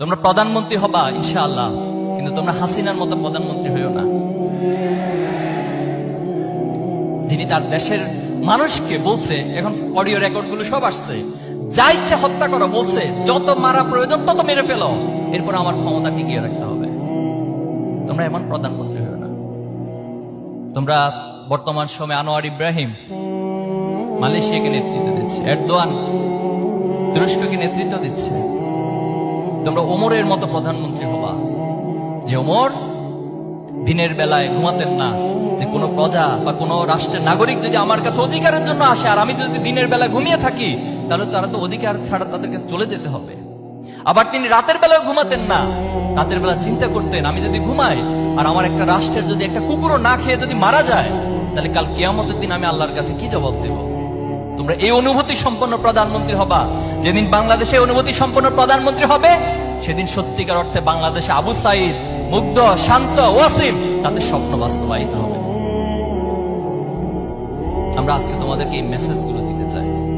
তোমরা প্রধানমন্ত্রী হবা, ইনশাআল্লাহ। কিন্তু তোমরা হাসিনার মতো প্রধানমন্ত্রী হইও না। যিনি তার দেশের মানুষকে বলছে, এখন অডিও রেকর্ডগুলো সব আসছে। যা ইচ্ছে হত্যা করো, বলছে, যত মারা প্রয়োজন, তত মেরে ফেলো। এরপর আমার ক্ষমতা টিকিয়ে রাখতে হবে। তোমরা এমন প্রধানমন্ত্রী হইও না। তোমরা বর্তমান সময়ে আনোয়ার ইব্রাহিম, মালয়েশিয়াকে নেতৃত্ব দিচ্ছে। এরদোয়ান, তুরস্ককে নেতৃত্ব দিচ্ছে। তোমরা ওমরের মতো প্রধানমন্ত্রী হবা। যে ওমর দিনের বেলায় ঘুমাতেন না, যে কোনো প্রজা বা কোনো রাষ্ট্রের নাগরিক যদি আমার কাছে অধিকারের জন্য আসে, আর আমি যদি দিনের বেলা ঘুমিয়ে থাকি, তাহলে তারা তো অধিকার ছাড়া তাদেরকে চলে যেতে হবে। আবার তিনি রাতের বেলায় ঘুমাতেন না, রাতের বেলা চিন্তা করতেন, আমি যদি ঘুমাই, আর আমার একটা রাষ্ট্রের যদি একটা কুকুরও না খেয়ে যদি মারা যায়, তাহলে কাল কেয়ামতের দিন আমি আল্লাহর কাছে কি জবাব দেব? তোমরা এই অনুভূতি সম্পন্ন প্রধানমন্ত্রী হবা। যেদিন বাংলাদেশে অনুভূতি সম্পন্ন প্রধানমন্ত্রী হবে, সেদিন সত্যিকার অর্থে বাংলাদেশে আবু সাইদ, মুগ্ধ, শান্ত, ওয়াসিম তাদের স্বপ্ন বাস্তবায়িত হবে। আমরা আজকে তোমাদেরকে এই মেসেজগুলো দিতে চাই।